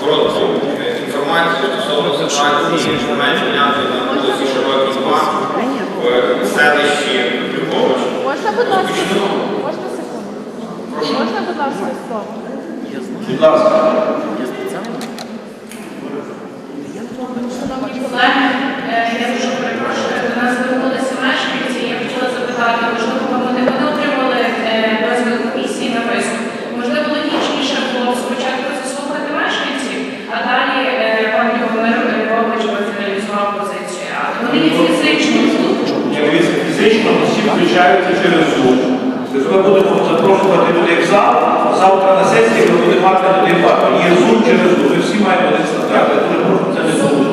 коротку е, інформацію стосовно ситуації ділянки на вулиці Широкий 2 в селищі Любович. Можна, будь ласка, можна секунду? Можна, будь ласка, слово? Будь ласка. Шановні колеги, е, я дуже перепрошую, до нас звернулися мешканці. Я хотіла запитати, можливо, вони вони отримали е, дозвіл комісії на виступ. Можливо, логічніше було б спочатку заслухати мешканців, а далі е, пан Любомир Львович реалізував позицію. Але вони є фізично тут. Як дивіться, фізично всі включаються. Тобто ми будемо запрошувати людей в зал, а завтра на сесії ми будемо мати людей багато. Є Zoom через Zoom. Ми всі маємо один стандарт. Я дуже прошу це не забути.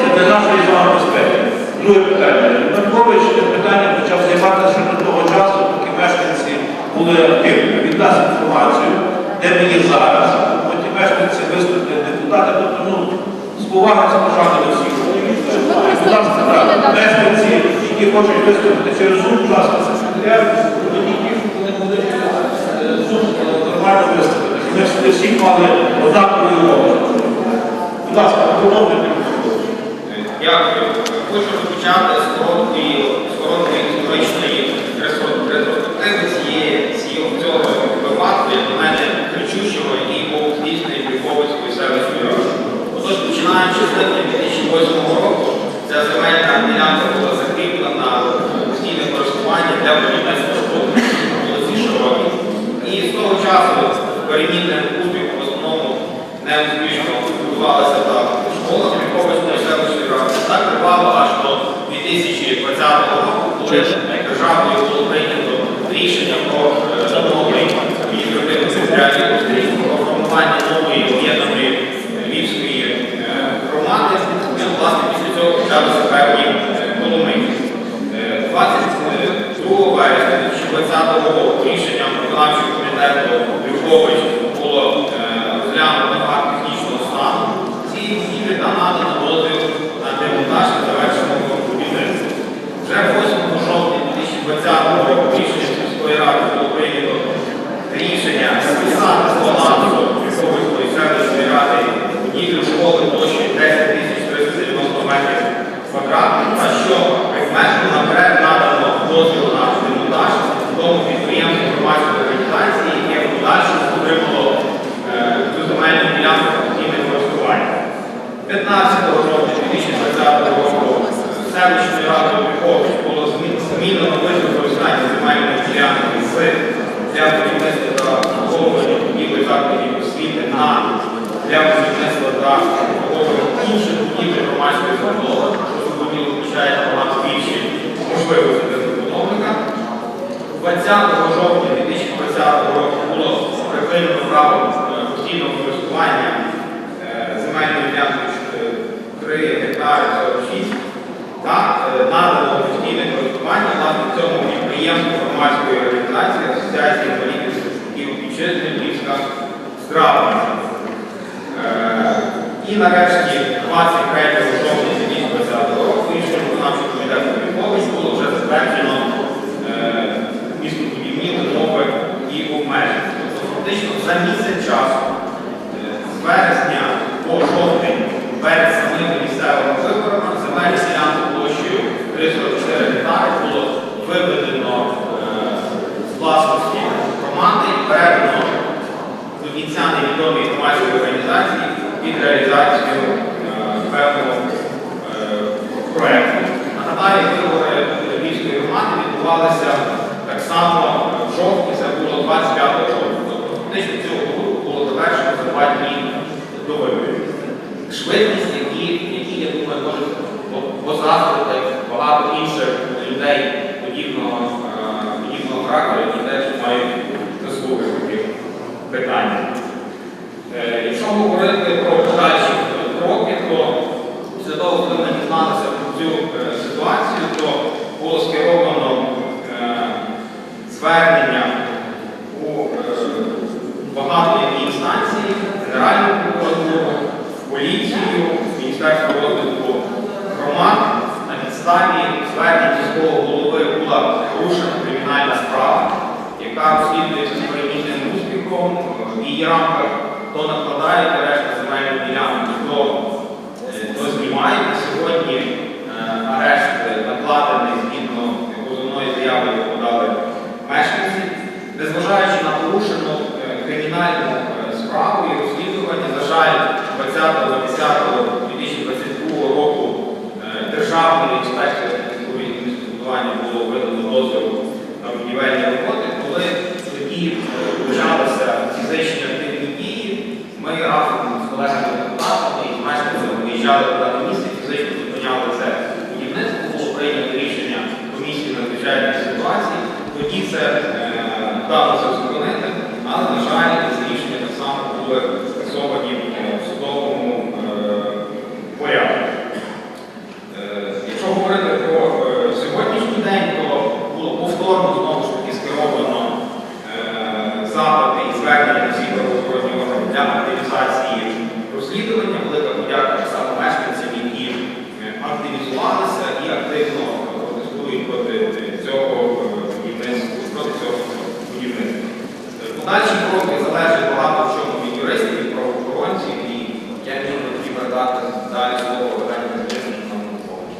Це для нашої з вами безпеки. Друге питання. Маркович цим питанням почав займатися ще до того часу, поки мешканці були активні. Він дасть інформацію, де ми є зараз. Потім мешканці виступлять депутати. Тобто, ну, з поваги це пошани до всіх. Будь ласка, так, мешканці, які хочуть виступити через Zoom, будь ласка, проведіть їх, вони е, нормально виступити. Ми всі- всі мали однакові. Будь ласка, продовжуйте. Дякую. Хочу розпочати з короткої історичної ресо- ретроспективи цієї, цієї цього випадку, як на мене, кричущого, який був здійснений Любовицькою селищною радою. Отож, починаючи з липня 2008 року, ця земельна ділянка була закріплена на постійне користування для будівництва школи на вулиці Широкій. І з того часу перемінним успіхом в основному неуспішно будувалася та школа селищної ради. Так тривало аж до 2020 року, коли державою було прийнято рішення про е, новий адміністративно-територіальний устрій, про формування нової об'єднаної Львівської е, громади. Власне, після цього почалися певні коломиї. Е, 22 вересня 2020 року рішенням виконавчого комітету Любович було е, розглянуто ನಮ್ಮ 3 гектари 46 та надано постійне користування власне цьому підприємству громадської організації Асоціації інвалідів і вітчизни Львівська здравниця. Е, І нарешті 23 жовтня 2020 року рішенням виконавчого комітету Львович було вже затверджено е, містобудівні умови і обмеження. Тобто фактично за місяць часу е, з вересня по жовтень перед самими місцевими виборами земельні ділянки площею 344 гектари було виведено е, з власності громади і передано до кінця невідомій громадської організації під реалізацію е, певного е, проєкту. Нагадаю, вибори Львівської громади відбувалися так само в жовтні, це було 25 жовтня. Тобто фактично цього року було завершено за два дні до виборів. Швидкість, які, які я думаю, може позаздрити багато інших людей е, подібного кримінальну е, справу і розслідування, на жаль, 20.10.2022 року е, Державною інспекцією архітектури і містобудування було видано дозвіл на будівельні роботи, коли тоді е, почалися фізичні активні дії, ми разом з колегами депутатами і мешканцями виїжджали туди на місце, фізично зупиняли це будівництво, було прийнято рішення комісії надзвичайної ситуації. Тоді це е, вдалося зупинити, але, на жаль, ці рішення так само були скасовані е, в судовому е, порядку. Е, Якщо говорити про е, сьогоднішній день, то було повторно знову ж таки скеровано е, запити і звернення на всі правоохоронні органи для активізації розслідування. Велика подяка так само мешканцям, які е, активізувалися і активно протестують проти цього е, будівництва, проти цього будівництва. Е, Подальші кроки залежать багато в чому від юристів, від правоохоронців, і я міг би тоді передати далі слово Олені Катерині Павловні.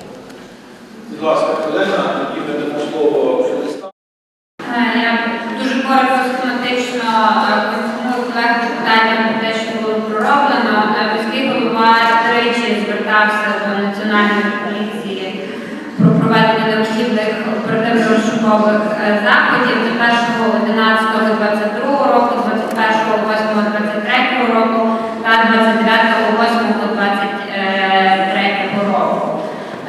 Будь ласка, Олена, тоді ми дамо слово журналістам. Е, Я дуже коротко схематично е, поінформую колег питання про те, що було пророблено. Е, Міський голова тричі звертався до національної поліції про проведення необхідних оперативно-розшукових е, заходів до 1.11.22 року, 21.08.23 року та 29.08.23 року.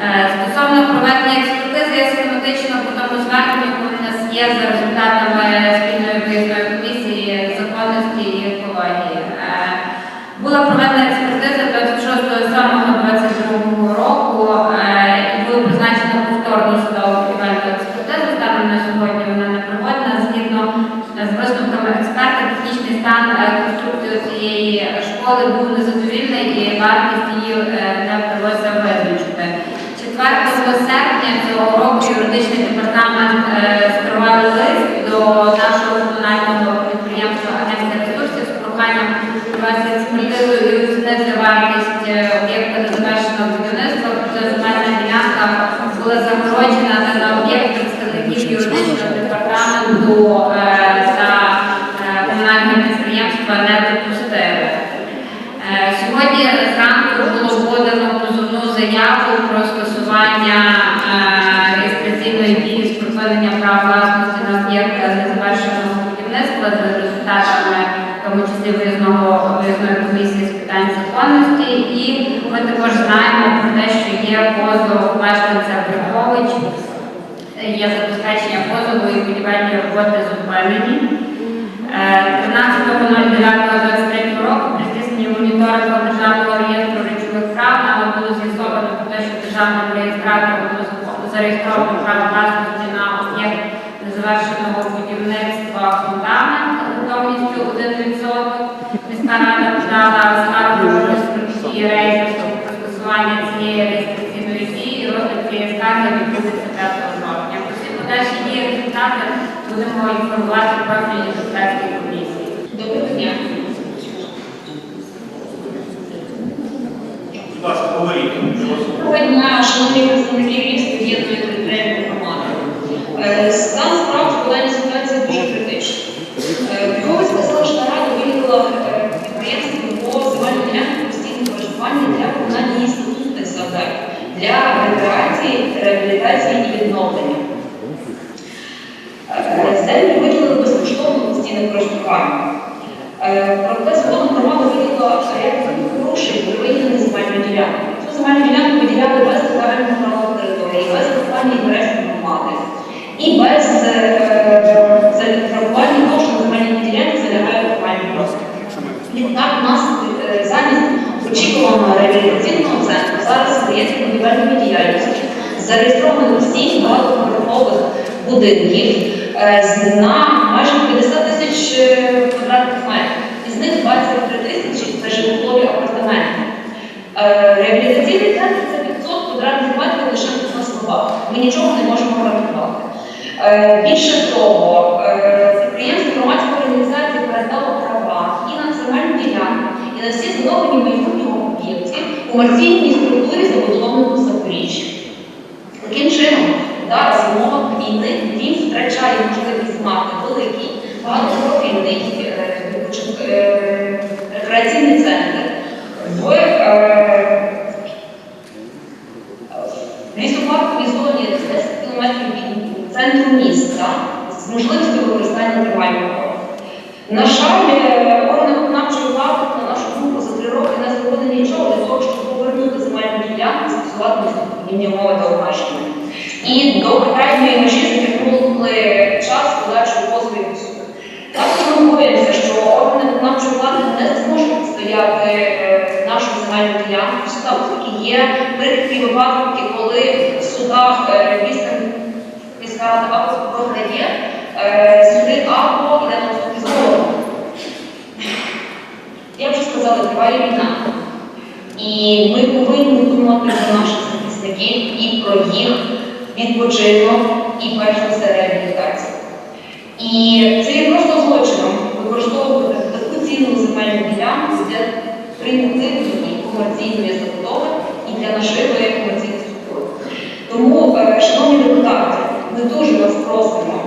Е, Стосовно проведення експертизи, я схематично по тому зверненню, яке у нас є за результатами спільної виїзної комісії законності і екології. Е, Була проведена експертиза 26.07.22 року е, і було призначено повторну судову експертизу. Станом на сьогодні вона не проводена. Згідно з висновками експерта, технічний стан е, конструкції цієї школи був незадовільний і вартість її е, не вдалося визначити. 4 серпня цього року юридичний департамент заяву про скасування е, реєстраційної дії з припинення прав власності на об'єкт незавершеного будівництва за результатами, в тому числі виїзного виїзної комісії з питань законності. І ми також знаємо про те, що є позов мешканця Брюхович, є забезпечення позову і будівельні роботи зупинені. Е, 13.09.23 року при здійсненні моніторингу Державного реєстру було з'ясовано про те, що державним реєстратором зареєстровано право власності на об'єкт незавершеного будівництва фундамент готовністю 1%. Міська рада подала скаргу реєстру про скасування цієї реєстраційної дії і розгляд цієї скарги відбудеться 5 жовтня. Всі подальші дії результати будемо інформувати профільні депутатські комісії. Доброго дня. Будь ласка, говоріть. Ми вас Доброго дня, шановні представники міста територіальної громади. Е, Стан справ в ситуації дуже критичний. Бюровицька селищна рада виділила підприємство по земельній ділянці постійного користування для виконання її статутних завдань для рекреації, реабілітації і відновлення. Будинків е, на майже 50 тисяч е, квадратних метрів. Із них 23 тисячі це житлові апартаменти. Е, Реабілітаційний центр це 500 квадратних метрів лише на словах. Ми нічого не можемо гарантувати. Більше того, підприємство громадської організації передало права і на земельну ділянку, комерційній структурі забудовленого Запоріжжя. Таким чином, зараз в умовах війни він втрачає можливість мати великий багатопрофільний е, е, рекреаційний центр в е, лісопарковій зоні 10 кілометрів від центру міста з можливістю використання тривального. На жаль, органи виконавчої влади, на нашу думку, за три роки не зробили нічого для того, щоб повернути земельну ділянку, застосувати містобудівні умови та обмеження. І до крайньої межі затягнули час подальшого позовів до суду. Ми боїмося, що органи виконавчої влади не зможуть відстояти е, нашу земельну ділянку оскільки є такі випадки, коли в судах е, міська міська рада програє е, суди або йде на суд згоду. Я вже сказала, триває війна. І ми повинні думати про наших захисників і про їх відпочинок і перш за все реабілітацію. І це є просто злочином використовувати таку цінну земельну ділянку для примітивної комерційної забудови і для нашої комерційної структури. Тому, е, шановні депутати, ми дуже вас просимо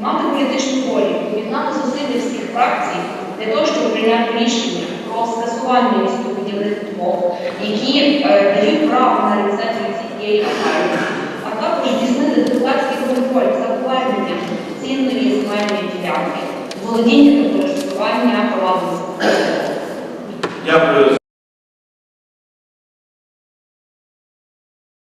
мати політичну волю, об'єднати зусилля всіх фракцій для того, щоб прийняти рішення про скасування містобудівних умов, які е, дають право на цієї аграрії, а також здійснити контроль за поверненням цінної земельної ділянки, володіння та користування.